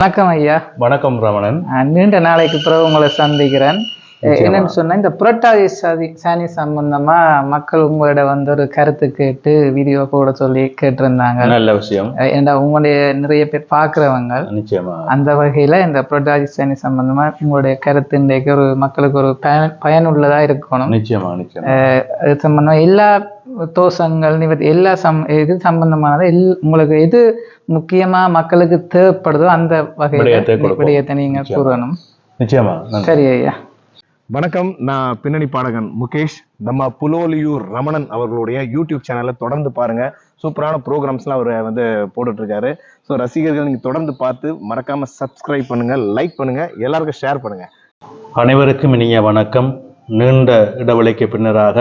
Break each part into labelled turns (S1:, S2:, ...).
S1: வணக்கம் ஐயா.
S2: வணக்கம் ரமணன்.
S1: நீண்ட நாளைக்கு பிறகு உங்களை சந்திக்கிறேன். என்னன்னு சொன்னா இந்த புரட்டாதி சதி சனி சம்பந்தமா மக்கள் உங்களோட வந்து ஒரு கருத்து கேட்டு வீடியோ போட சொல்லி கேட்டிருந்தாங்க.
S2: நல்ல விஷயம்.
S1: ஏன்னா உங்களுடைய நிறைய பேர் பார்க்குறவங்க.
S2: நிச்சயமா.
S1: அந்த வகையில இந்த புரட்டாதி சனி சம்பந்தமா உங்களுடைய கருத்து இன்றைக்கு ஒரு மக்களுக்கு ஒரு பயன் பயனுள்ளதா இருக்கணும்.
S2: நிச்சயமா நிச்சயமா.
S1: சம்பந்தமா எல்லா தோஷங்கள் நிவர்த்தி எல்லா சம் இது சம்பந்தமானது எல் உங்களுக்கு எது முக்கியமா மக்களுக்கு தேவைப்படுதோ அந்த வகையில
S2: விடயத்தை கொடுப்போம்.
S1: விடயத்தை நீங்க
S2: நிச்சயமா.
S1: கூறணும்.
S2: நிச்சயமா. நன்றி.
S1: சரி ஐயா.
S3: வணக்கம். நான் பின்னணி பாடகன் முகேஷ். நம்ம புலோலியூர் ரமணன் அவர்களுடைய யூடியூப் சேனலை தொடர்ந்து பாருங்க. சூப்பரான ப்ரோக்ராம்ஸ்லாம் அவர் வந்து போட்டுட்டு இருக்காரு ஸோ ரசிகர்கள் நீங்க தொடர்ந்து பார்த்து மறக்காம சப்ஸ்கிரைப் பண்ணுங்க லைக் பண்ணுங்க எல்லாருக்கும் ஷேர் பண்ணுங்க.
S2: அனைவருக்கும் இனிய வணக்கம். நீண்ட இடைவெளிக்கு பின்னராக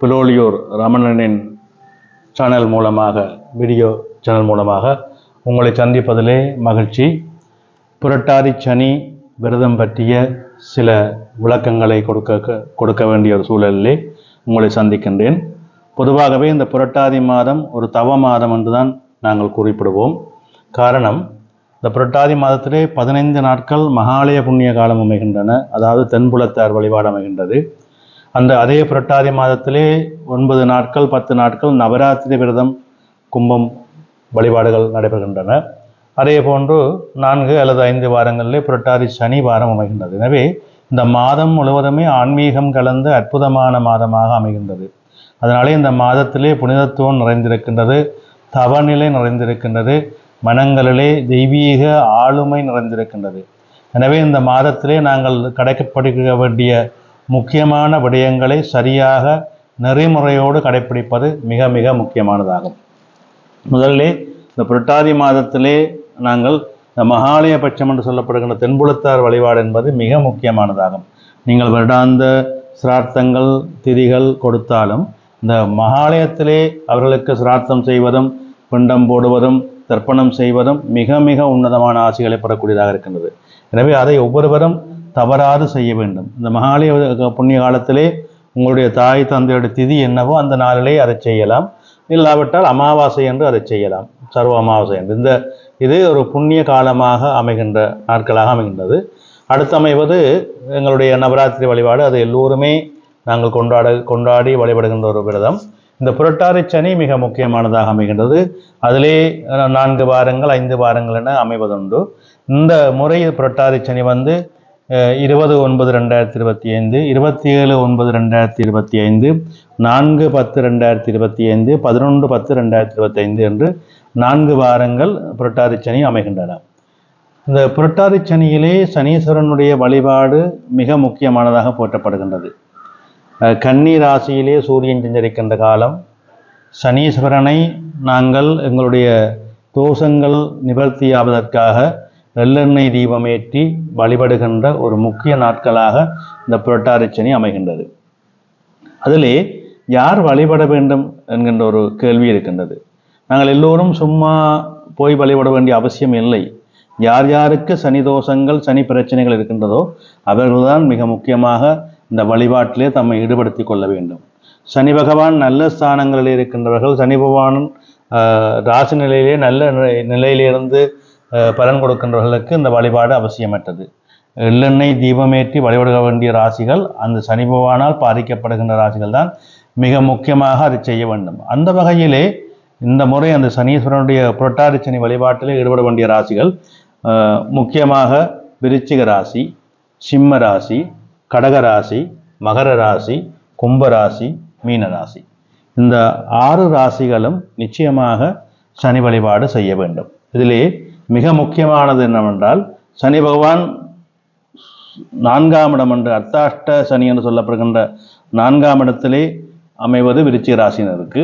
S2: பிலோலியூர் ரமணனின் சேனல் மூலமாக வீடியோ சேனல் மூலமாக உங்களை சந்திப்பதிலே மகிழ்ச்சி. புரட்டாதி சனி விரதம் பற்றிய சில விளக்கங்களை கொடுக்க கொடுக்க வேண்டிய ஒரு சூழலிலே உங்களை சந்திக்கின்றேன். பொதுவாகவே இந்த புரட்டாதி மாதம் ஒரு தவ மாதம் என்றுதான் நாங்கள் குறிப்பிடுவோம். காரணம் இந்த புரட்டாதி மாதத்திலே பதினைந்து நாட்கள் மகாலய புண்ணிய காலம் அமைகின்றன. அதாவது தென்புலத்தார் வழிபாடு அமைகின்றது. அந்த அதே புரட்டாதி மாதத்திலே ஒன்பது நாட்கள் பத்து நாட்கள் நவராத்திரி விரதம் கும்பம் வழிபாடுகள் நடைபெறுகின்றன. அதே போன்று நான்கு அல்லது ஐந்து வாரங்களிலே புரட்டாதி சனி வாரம் அமைகின்றது. எனவே இந்த மாதம் முழுவதுமே ஆன்மீகம் கலந்த அற்புதமான மாதமாக அமைகின்றது. அதனாலே இந்த மாதத்திலே புனிதத்துவம் நிறைந்திருக்கின்றது தவநிலை நிறைந்திருக்கின்றது மனங்களிலே தெய்வீக ஆளுமை நிறைந்திருக்கின்றது. எனவே இந்த மாதத்திலே நாங்கள் கடைக்கப்படுக வேண்டிய முக்கியமான விடயங்களை சரியாக நெறிமுறையோடு கடைப்பிடிப்பது மிக மிக முக்கியமானதாகும். முதல்ல இந்த புரட்டாதி மாதத்திலே நாங்கள் இந்த மகாலய பட்சம் என்று சொல்லப்படுகின்ற தென்புலத்தார் வழிபாடு என்பது மிக முக்கியமானதாகும். நீங்கள் வருடாந்த சிரார்த்தங்கள் திதிகள் கொடுத்தாலும் இந்த மகாலயத்திலே அவர்களுக்கு சிரார்த்தம் செய்வதும் பிண்டம் போடுவதும் தர்ப்பணம் செய்வதும் மிக மிக உன்னதமான ஆசைகளை பெறக்கூடியதாக இருக்கின்றது. எனவே அதை ஒவ்வொருவரும் தவறாது செய்ய வேண்டும். இந்த மகாலய புண்ணிய காலத்திலே உங்களுடைய தாய் தந்தையுடைய திதி என்னவோ அந்த நாளிலே அதை செய்யலாம். இல்லாவிட்டால் அமாவாசை என்று அதை செய்யலாம். சர்வ அமாவாசை என்று. இந்த இது ஒரு புண்ணிய காலமாக அமைகின்ற நாட்களாக அமைகின்றது. அடுத்து அமைவது எங்களுடைய நவராத்திரி வழிபாடு. அது எல்லோருமே நாங்கள் கொண்டாட கொண்டாடி வழிபடுகின்ற ஒரு விரதம். இந்த புரட்டாரி சனி மிக முக்கியமானதாக அமைகின்றது. அதிலே நான்கு வாரங்கள் ஐந்து வாரங்கள் என அமைவதுண்டு. இந்த முறை புரட்டாரி சனி வந்து இருபது ஒன்பது ரெண்டாயிரத்தி இருபத்தி ஐந்து இருபத்தி ஏழு ஒன்பது ரெண்டாயிரத்தி இருபத்தி ஐந்து நான்கு பத்து ரெண்டாயிரத்தி இருபத்தி ஐந்து பதினொன்று பத்து ரெண்டாயிரத்தி இருபத்தி ஐந்து என்று நான்கு வாரங்கள் புரட்டாதி சனி அமைகின்றன. இந்த புரட்டாதி சனியிலே சனீஸ்வரனுடைய வழிபாடு மிக முக்கியமானதாக போற்றப்படுகின்றது. கன்னி ராசியிலே சூரியன் சஞ்சரிக்கின்ற காலம் சனீஸ்வரனை நாங்கள் எங்களுடைய தோஷங்கள் நிவர்த்தியாவதற்காக நெல்லெண்ணெய் தீபமேற்றி வழிபடுகின்ற ஒரு முக்கிய நாட்களாக இந்த புரட்டாதி சனி அமைகின்றது. அதிலே யார் வழிபட வேண்டும் என்கின்ற ஒரு கேள்வி இருக்கின்றது. நாங்கள் எல்லோரும் சும்மா போய் வழிபட வேண்டிய அவசியம் இல்லை. யார் யாருக்கு சனி தோஷங்கள் சனி பிரச்சனைகள் இருக்கின்றதோ அவர்கள்தான் மிக முக்கியமாக இந்த வழிபாட்டிலே தம்மை ஈடுபடுத்தி கொள்ள வேண்டும். சனி பகவான் நல்ல ஸ்தானங்களில் இருக்கின்றவர்கள் சனி பகவான் ஆஹ், ராசி நிலையிலே நல்ல நிலை- நிலையிலிருந்து பலன் கொடுக்கின்றவர்களுக்கு இந்த வழிபாடு அவசியமற்றது. எள்ளெண்ணெய் தீபமேற்றி வழிபட வேண்டிய ராசிகள் அந்த சனி பகவானால் பாதிக்கப்படுகின்ற ராசிகள் தான் மிக முக்கியமாக அதை செய்ய வேண்டும். அந்த வகையிலே இந்த முறை அந்த சனீஸ்வரனுடைய புரட்டாதி சனி வழிபாட்டிலே ஈடுபட வேண்டிய ராசிகள் முக்கியமாக விருச்சிக ராசி சிம்ம ராசி கடக ராசி மகர ராசி கும்ப ராசி மீன ராசி. இந்த ஆறு ராசிகளும் நிச்சயமாக சனி வழிபாடு செய்ய வேண்டும். இதிலே மிக முக்கியமானது என்னவென்றால் சனி பகவான் நான்காம் இடம் என்று அர்த்தாஷ்ட சனி என்று சொல்லப்படுகின்ற நான்காம் இடத்திலே அமைவது விருச்சிக ராசினருக்கு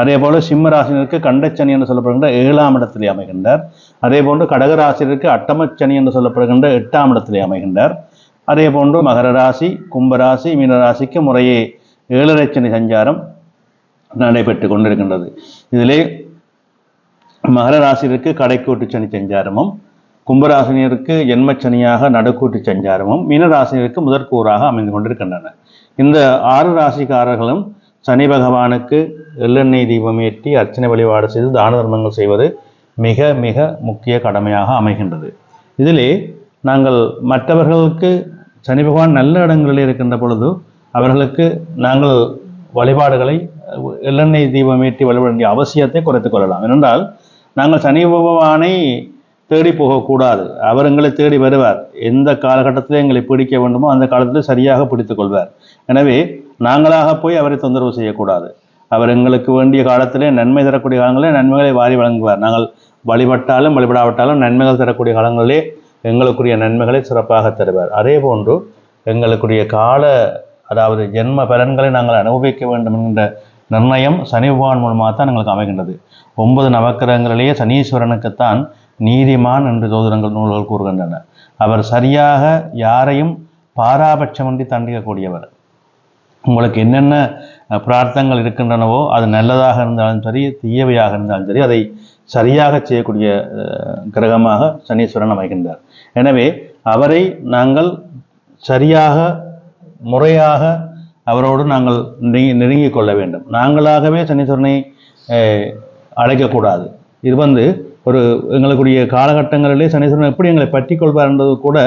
S2: அதே போல சிம்ம ராசினருக்கு கண்டச்சனி என்று சொல்லப்படுகின்ற ஏழாம் இடத்திலே அமைகின்றார். அதே போன்று கடக ராசினருக்கு அட்டமச்சனி என்று சொல்லப்படுகின்ற எட்டாம் இடத்திலே அமைகின்றார். அதே போன்று மகர ராசி கும்பராசி மீனராசிக்கு முறையே ஏழரை சனி சஞ்சாரம் நடைபெற்று கொண்டிருக்கின்றது. இதிலே மகர ராசினருக்கு கடைக்கூட்டு சனி சஞ்சாரமும் கும்பராசினியருக்கு ஜென்மச்சனியாக நடுக்கூட்டு சஞ்சாரமும் மீனராசினியருக்கு முதற்கூறாக அமைந்து கொண்டிருக்கின்றன. இந்த ஆறு ராசிக்காரர்களும் சனி பகவானுக்கு எள்ளெண்ணெய் தீபம் ஏற்றி அர்ச்சனை வழிபாடு செய்து தான தர்மங்கள் செய்வது மிக மிக முக்கிய கடமையாக அமைகின்றது. இதிலே நாங்கள் மற்றவர்களுக்கு சனி பகவான் நல்ல இடங்களில் இருக்கின்ற பொழுது அவர்களுக்கு நாங்கள் வழிபாடுகளை எள்ளெண்ணெய் தீபம் ஏற்றி வழிபட வேண்டிய அவசியத்தை குறைத்துக் கொள்ளலாம். ஏனென்றால் நாங்கள் சனி பகவானை தேடி போகக்கூடாது. அவர் எங்களை தேடி வருவார். எந்த காலகட்டத்தில் எங்களை பிடிக்க வேண்டுமோ அந்த காலத்தில் சரியாக பிடித்து கொள்வார். எனவே நாங்களாக போய் அவரை தொந்தரவு செய்யக்கூடாது. அவர் எங்களுக்கு வேண்டிய காலத்திலே நன்மை தரக்கூடிய காலங்களிலே நன்மைகளை வாரி வழங்குவார். நாங்கள் வழிபட்டாலும் வழிபடாவிட்டாலும் நன்மைகள் தரக்கூடிய காலங்களிலே எங்களுக்குரிய நன்மைகளை சிறப்பாக தருவார். அதே போன்று எங்களுக்குரிய கால அதாவது ஜென்ம பலன்களை நாங்கள் அனுபவிக்க வேண்டும் என்கின்ற நிர்ணயம் சனி பகவான் மூலமாக தான் எங்களுக்கு அமைகின்றது. ஒன்பது நவக்கிரகங்களிலேயே சனீஸ்வரனுக்குத்தான் நீதிமான் என்று ஜோதிடங்கள் நூல்கள் கூறுகின்றன. அவர் சரியாக யாரையும் பாராபட்சமின்றி தண்டிக்கக்கூடியவர். உங்களுக்கு என்னென்ன பிரார்த்தங்கள் இருக்கின்றனவோ அது நல்லதாக இருந்தாலும் சரி தீயவையாக இருந்தாலும் சரி அதை சரியாக செய்யக்கூடிய கிரகமாக சனீஸ்வரன் அமைகின்றார். எனவே அவரை நாங்கள் சரியாக முறையாக அவரோடு நாங்கள் நெருங்கி நெருங்கிக் கொள்ள வேண்டும். நாங்களாகவே சனீஸ்வரனை அழைக்கக்கூடாது. இது வந்து ஒரு எங்களுக்குரிய காலகட்டங்களிலே சனீஸ்வரன் எப்படி எங்களை பற்றி கொள்வார் என்பது கூட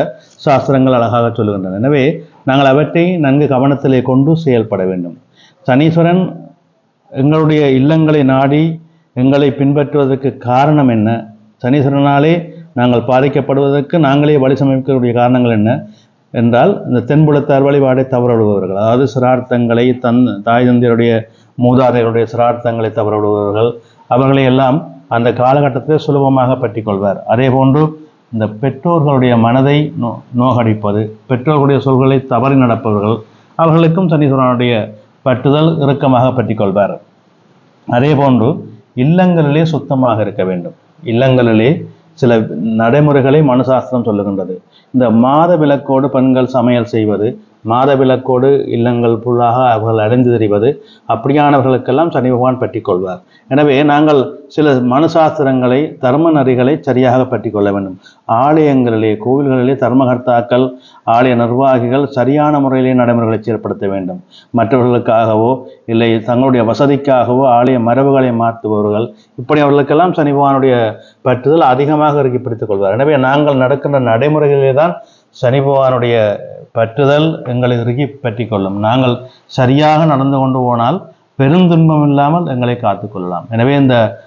S2: சாஸ்திரங்கள் அழகாக சொல்லுகின்றன. எனவே நாங்கள் அவற்றை நன்கு கவனத்திலே கொண்டு செயல்பட வேண்டும். சனீஸ்வரன் எங்களுடைய இல்லங்களை நாடி எங்களை பின்பற்றுவதற்கு காரணம் என்ன? சனீஸ்வரனாலே நாங்கள் பாதிக்கப்படுவதற்கு நாங்களே வழி சமைக்கக்கூடிய காரணங்கள் என்ன? என்றால் இந்த தென்புலத்தார் வழிபாடை தவறவிடுபவர்கள். அதாவது சிரார்த்தங்களை தன் தாய் தந்தையருடைய மூதாதையருடைய சிரார்த்தங்களை தவறவிடுபவர்கள். அவர்களை எல்லாம் அந்த காலகட்டத்தில் சுலபமாக பற்றி கொள்வார் அதே போன்று இந்த பெற்றோர்களுடைய மனதை நோ நோகடிப்பது பெற்றோர்களுடைய சொல்களை தவறி நடப்பவர்கள் அவர்களுக்கும் சனீஸ்வரனுடைய பற்றுதல் இறுக்கமாக பற்றி கொள்வார் அதே போன்று இல்லங்களிலே சுத்தமாக இருக்க வேண்டும். இல்லங்களிலே சில நடைமுறைகளை மனுசாஸ்திரம் சொல்லுகின்றது. இந்த மாத விளக்கோடு பெண்கள் சமையல் செய்வது மாதவிளக்கோடு இல்லங்கள் புல்லாக அவர்கள் அடைந்து தெரிவது அப்படியானவர்களுக்கெல்லாம் சனி பகவான் பற்றி கொள்வார் எனவே நாங்கள் சில மனுசாஸ்திரங்களை தர்ம நெறிகளை சரியாக பற்றி கொள்ள வேண்டும். ஆலயங்களிலே கோவில்களிலே தர்மகர்த்தாக்கள் ஆலய நிர்வாகிகள் சரியான முறையிலே நடைமுறைகளை செயற்படுத்த வேண்டும். மற்றவர்களுக்காகவோ இல்லை தங்களுடைய வசதிக்காகவோ ஆலய மரபுகளை மாற்றுபவர்கள் இப்படி அவர்களுக்கெல்லாம் சனி பகவானுடைய பற்றுதல் அதிகமாக இறுக்கி பிடித்துக் கொள்வார் எனவே நாங்கள் நடக்கின்ற நடைமுறைகளிலே தான் சனி பகவானுடைய பற்றுதல் எங்களை இறுகி பற்றி கொள்ளும் நாங்கள் சரியாக நடந்து கொண்டு போனால் பெருந்துன்பம் இல்லாமல் எங்களை காத்துக்கொள்ளலாம். எனவே இந்த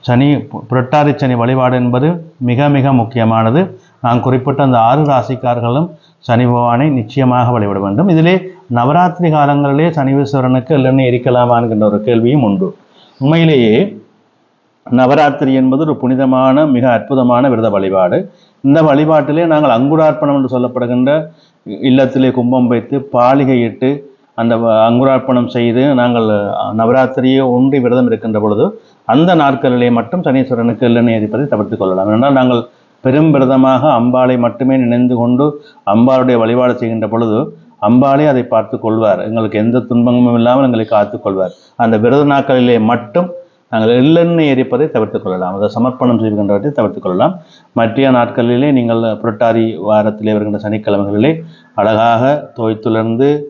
S2: சனி பு- புரட்டாதி சனி வழிபாடு என்பது மிக மிக முக்கியமானது. நான் குறிப்பிட்ட அந்த ஆறு ராசிக்காரர்களும் சனி பகவானை நிச்சயமாக வழிபட வேண்டும். இதிலே நவராத்திரி காலங்களிலே சனிவீஸ்வரனுக்கு எல்லெண்ணெய் எரிக்கலாமா என்கின்ற ஒரு கேள்வியும் உண்டு. உண்மையிலேயே நவராத்திரி என்பது ஒரு புனிதமான மிக அற்புதமான விரத வழிபாடு. இந்த வழிபாட்டிலே நாங்கள் அங்குரார்ப்பணம் என்று சொல்லப்படுகின்ற இல்லத்திலே கும்பம் வைத்து பாலிகையிட்டு அந்த வ- அங்குரார்ப்பணம் செய்து நாங்கள் அஹ், நவராத்திரியை ஒன்றி விரதம் இருக்கின்ற பொழுது அந்த நாட்களிலே மட்டும் சனீஸ்வரனுக்கு எள்ளெண்ணெய் எரிப்பதை தவிர்த்து கொள்ளலாம். ஏனென்றால் நாங்கள் பெரும் விரதமாக அம்பாளை மட்டுமே நினைந்து கொண்டு அம்பாளுடைய வழிபாடு செய்கின்ற பொழுது அம்பாளே அதை பார்த்து கொள்வார். எங்களுக்கு எந்த துன்பமும் இல்லாமல் எங்களை காத்துக் கொள்வார். அந்த விரத நாட்களிலே மட்டும் நாங்கள் எள்ளெண்ணெய் எரிப்பதை தவிர்த்துக் கொள்ளலாம். அதை சமர்ப்பணம் செய்கின்றவற்றை தவிர்த்துக் கொள்ளலாம். மற்ற நாட்களிலே நீங்கள் புரட்டாதி வாரத்திலே வருகின்ற சனிக்கிழமைகளிலே அழகாக தோய்த்துலர்ந்து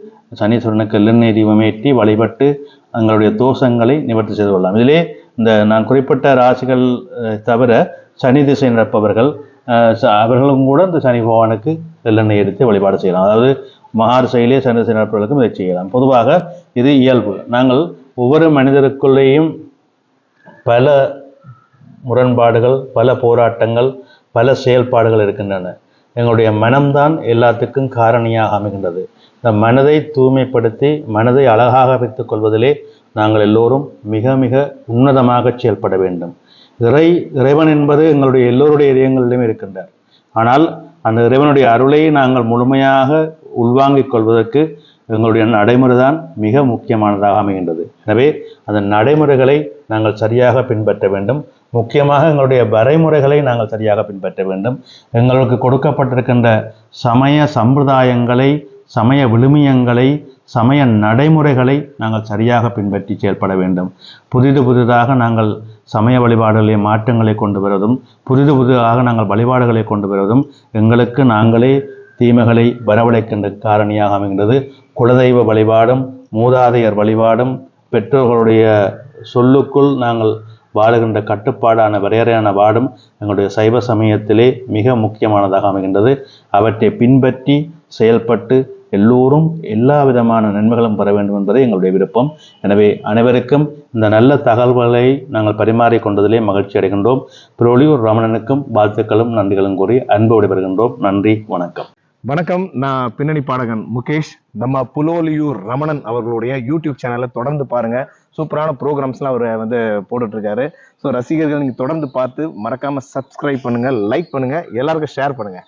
S2: சனீஸ்வரனுக்கு எள்ளெண்ணெய் தீபம் ஏற்றி வழிபட்டு எங்களுடைய தோஷங்களை நிவர்த்தி செய்து கொள்ளலாம். இதிலே இந்த நான் குறிப்பிட்ட ராசிகள் தவிர சனி திசை நடப்பவர்கள் ச- அவர்களும் கூட இந்த சனி பகவானுக்கு எள்ளெண்ணெய் எடுத்து வழிபாடு செய்யலாம். அதாவது மகாரிசையிலே சனி திசை நடப்பவர்களுக்கும் இதை செய்யலாம். பொதுவாக இது இயல்பு. நாங்கள் ஒவ்வொரு மனிதருக்குள்ளேயும் பல முரண்பாடுகள் பல போராட்டங்கள் பல செயல்பாடுகள் இருக்கின்றன. எங்களுடைய மனம்தான் எல்லாத்துக்கும் காரணியாக அமைகின்றது. இந்த மனதை தூய்மைப்படுத்தி மனதை அழகாக வைத்துக் கொள்வதிலே நாங்கள் எல்லோரும் மிக மிக உன்னதமாக செயல்பட வேண்டும். இறை இறைவன் என்பது எங்களுடைய எல்லோருடைய இதயங்களிலும் இருக்கின்றார். ஆனால் அந்த இறைவனுடைய அருளை நாங்கள் முழுமையாக உள்வாங்கிக் கொள்வதற்கு எங்களுடைய நடைமுறை தான் மிக முக்கியமானதாக அமைகின்றது. எனவே அந்த நடைமுறைகளை நாங்கள் சரியாக பின்பற்ற வேண்டும். முக்கியமாக எங்களுடைய வரைமுறைகளை நாங்கள் சரியாக பின்பற்ற வேண்டும். எங்களுக்கு கொடுக்கப்பட்டிருக்கின்ற சமய சம்பிரதாயங்களை சமய விழுமியங்களை சமய நடைமுறைகளை நாங்கள் சரியாக பின்பற்றி செயல்பட வேண்டும். புதிது புதிதாக நாங்கள் சமய வழிபாடுகளிலே மாற்றங்களை கொண்டு வருவதும் புதிது புதிதாக நாங்கள் வழிபாடுகளை கொண்டு வருவதும் எங்களுக்கு நாங்களே தீமைகளை வரவழைக்கின்ற காரணியாக அமைகின்றது. குலதெய்வ வழிபாடும் மூதாதையர் வழிபாடும் பெற்றோர்களுடைய சொல்லுக்குள் நாங்கள் வாழுகின்ற கட்டுப்பாடான வரையறையான வாடும் எங்களுடைய சைவ சமயத்திலே மிக முக்கியமானதாக அமைகின்றது. அவற்றை பின்பற்றி செயல்பட்டு எல்லோரும் எல்லா விதமான நன்மைகளும் பெற வேண்டும் என்பதே எங்களுடைய விருப்பம். எனவே அனைவருக்கும் இந்த நல்ல தகவல்களை நாங்கள் பரிமாறிக்கொண்டதிலே மகிழ்ச்சி அடைகின்றோம். புரொலியூர் ரமணனுக்கும் வாழ்த்துக்களும் நன்றிகளும் கூறி அன்போடு பெறுகின்றோம் நன்றி வணக்கம்.
S3: வணக்கம் நான் பின்னணி பாடகன் முகேஷ். நம்ம புலோலியூர் ரமணன் அவர்களுடைய யூடியூப் சேனலை தொடர்ந்து பாருங்க. சூப்பரான ப்ரோக்ராம்ஸ்லாம் அவர் வந்து போட்டுட்ருக்காரு. ஸோ ரசிகர்கள் நீங்கள் தொடர்ந்து பார்த்து மறக்காமல் சப்ஸ்கிரைப் பண்ணுங்கள் லைக் பண்ணுங்கள் எல்லாருக்கும் ஷேர் பண்ணுங்கள்